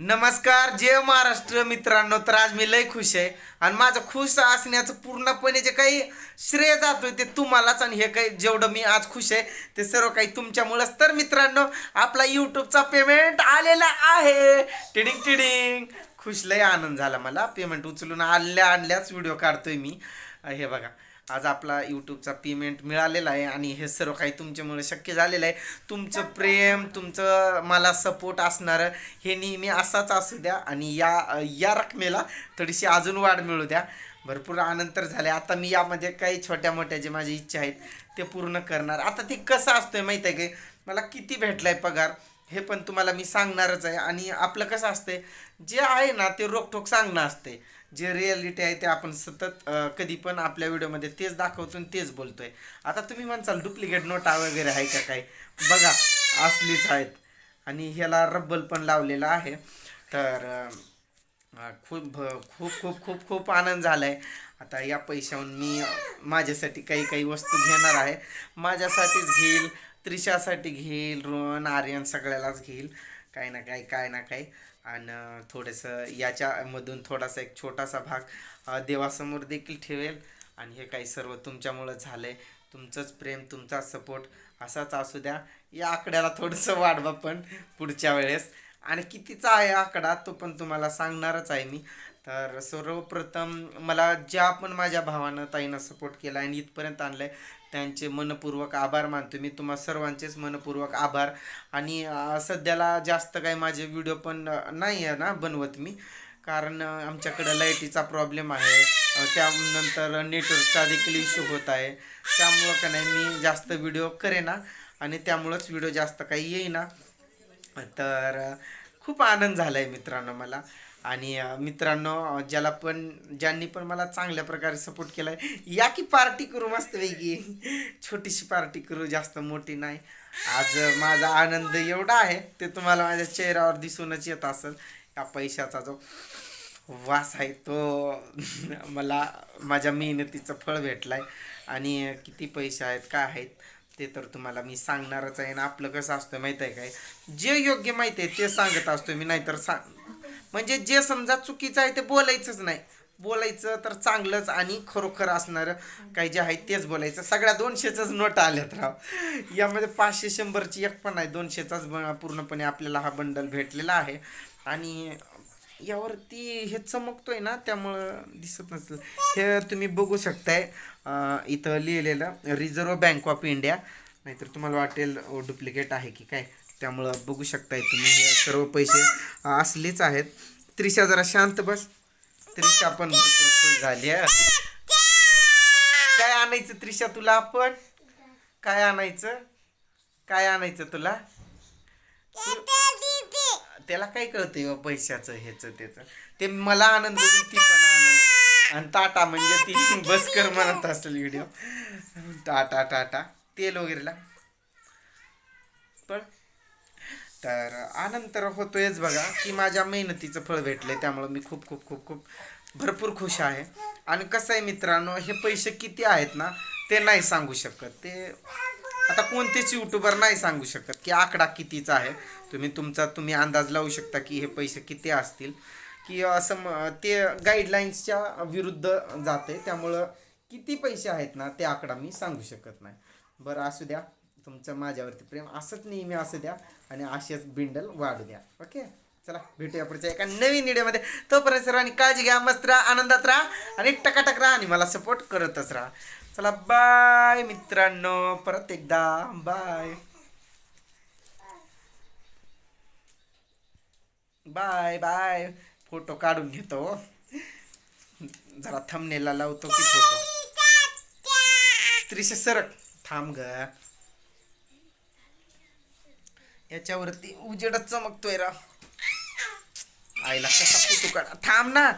नमस्कार जय महाराष्ट्र मित्रांनो. तर आज मी लय खुश आहे आणि माझं खुश असण्याचं पूर्णपणे जे काही श्रेय जातोय ते तुम्हालाच आणि हे काही जेवढं मी आज खुश आहे ते सर्व काही तुमच्यामुळंच. तर मित्रांनो आपला यूट्यूबचा पेमेंट आलेला आहे. टिडिंग टिडिंग. खुश लय आनंद झाला मला. पेमेंट उचलून आणल्या आणल्याच व्हिडिओ काढतोय मी. हे बघा. आज आपला यूट्यूबचा पेमेंट मिळालेला आहे आणि हे सर्व काही तुमच्यामुळे शक्य झालेलं आहे. तुमचं प्रेम तुमचं मला सपोर्ट असणारं हे नेहमी असाच असू द्या आणि या या रकमेला थोडीशी अजून वाढ मिळू द्या. भरपूर आनंद तर झाले आता मी यामध्ये काही छोट्या मोठ्या जे माझ्या इच्छा आहेत ते पूर्ण करणार. आता ते कसं असतंय माहीत आहे की? मला किती भेटलाय पगार हे पण तुम्हाला मी सांगणारच आहे. आणि आपलं कसं असतंय? जे आहे ना ते रोखोक सांगणं असते जे रियालिटी आहे ते आपण सतत कधी पण आपल्या व्हिडिओमध्ये तेच दाखवतो आणि तेच बोलतोय. आता तुम्ही म्हणसाल डुप्लिकेट नोटा वगैरे आहे का काय बघा असलीच आहेत. आणि ह्याला रब्बल पण लावलेला आहे. तर खूप भ- खूप खूप खूप खूप आनंद झाला आहे आता या पैशाहून मी माझ्यासाठी काही काही वस्तू घेणार आहे. माझ्यासाठीच घेईल त्रिशासाठी घेईल रोहन आर्यन सगळ्यालाच घेईल. काही ना काही काय ना काही. आणि थोडंसं याच्यामधून थोडासा एक छोटासा भाग देवासमोर देखील ठेवेल. आणि हे काही सर्व तुमच्यामुळं झालं आहे तुमचंच प्रेम तुमचा सपोर्ट असाच असू द्या. या आकड्याला थोडंसं वाढवा पण पुढच्या वेळेस. आणि कितीचा आहे आकडा तो पण तुम्हाला सांगणारच आहे मी. तर सर्वप्रथम मला ज्या पण माझ्या भावानं ताईनं सपोर्ट केला आणि इथपर्यंत आणलं आहे त्यांचे मनपूर्वक आभार मानतो. मी तुम्हा सर्वांचेच मनपूर्वक आभार. आणि सध्याला जास्त काही माझे व्हिडिओ पण नाही आहे ना बनवत मी. कारण आमच्याकडं लाईटीचा प्रॉब्लेम आहे. त्यानंतर नेटवर्कचा देखील इश्यू होत आहे. त्यामुळं का नाही मी जास्त व्हिडिओ करेना आणि त्यामुळंच व्हिडिओ जास्त काही येईना. तर खूप आनंद झाला आहे मित्रांनो मला. आणि मित्रांनो ज्याला पण ज्यांनी पण मला चांगल्या प्रकारे सपोर्ट केला आहे या की पार्टी करू मस्तपैकी. छोटीशी पार्टी करू जास्त मोठी नाही. आज माझा आनंद एवढा आहे ते तुम्हाला माझ्या चेहऱ्यावर दिसूनच येत असेल. या पैशाचा जो वास आहे तो मला माझ्या मेहनतीचं फळ भेटलं आहे आणि किती पैसे आहेत काय आहेत ते तर तुम्हाला मी सांगणारच आहे. आणि आपलं कसं असतं माहीत आहे काय? जे योग्य माहिती आहे ते सांगत असतो मी. नाहीतर सांग म्हणजे जे समजा चुकीचं आहे ते बोलायचंच नाही. बोलायचं तर चांगलंच आणि खरोखर असणारं काही जे आहे तेच बोलायचं. सगळ्या दोनशेचाच नोट आल्यात राव. यामध्ये पाचशे शंभरची एक पण आहे. दोनशेचाच ब- पूर्णपणे आपल्याला हा बंडल भेटलेला आहे. आणि यावरती हे चमकतोय ना त्यामुळं दिसत नसलं. हे तुम्ही बघू शकताय इथं लिहिलेलं रिझर्व्ह बँक ऑफ इंडिया नाहीतर तुम्हाला वाटेल oh, डुप्लिकेट आहे की काय? त्यामुळं बघू शकताय तुम्ही हे सर्व पैसे असलेच आहेत. त्रिशा जरा शांत बस. त्रिशा पण भरपूर खुश झाली आहे. काय आणायचं त्रिशा तुला आपण? काय आणायचं? काय आणायचं तुला? त्याला काय कळतंय पैशाचं ह्याचं त्याचं? ते मला आनंद ती पण आनंद. आणि टाटा म्हणजे ती बसकर म्हणत असेल व्हिडिओ टाटा टाटा. तेल वगैरेला. पण तर आनंद तर होतोयच बघा की माझ्या मेहनतीचं फळ भेटलंय त्यामुळं मी खूप खूप खूप खूप भरपूर खुश आहे. आणि कसं आहे मित्रांनो हे पैसे किती आहेत ना ते नाही सांगू शकत. ते आता कोणतेच युट्यूबर नाही सांगू शकत की आकडा कितीचा आहे. तुम्ही तुमचा तुम्ही अंदाज लावू शकता की हे पैसे किती असतील. की असं ते गाईडलाईन्सच्या विरुद्ध जाते त्यामुळं किती पैसे आहेत ना ते आकडा मी सांगू शकत नाही. बरं असू द्या. तुमचं माझ्यावरती प्रेम असंच नेहमी असू द्या आणि असेच बिंडल वाढू द्या. ओके? चला भेटूया पुढच्या एका नवीन व्हिडिओमध्ये. तोपर्यंत सर्वांनी काळजी घ्या मस्त राहा आनंदात राहा आणि टकाटक राहा आणि मला सपोर्ट करतच राहा. चला बाय मित्रांनो. परत एकदा. बाय बाय बाय फोटो काढून घेतो. जरा थंबनेला लावतो की फोटो त्रिशे सरक थांब ग. याच्यावरती उजेडच चमकतोय रा आईला कसा फोटो काढा. थांब ना.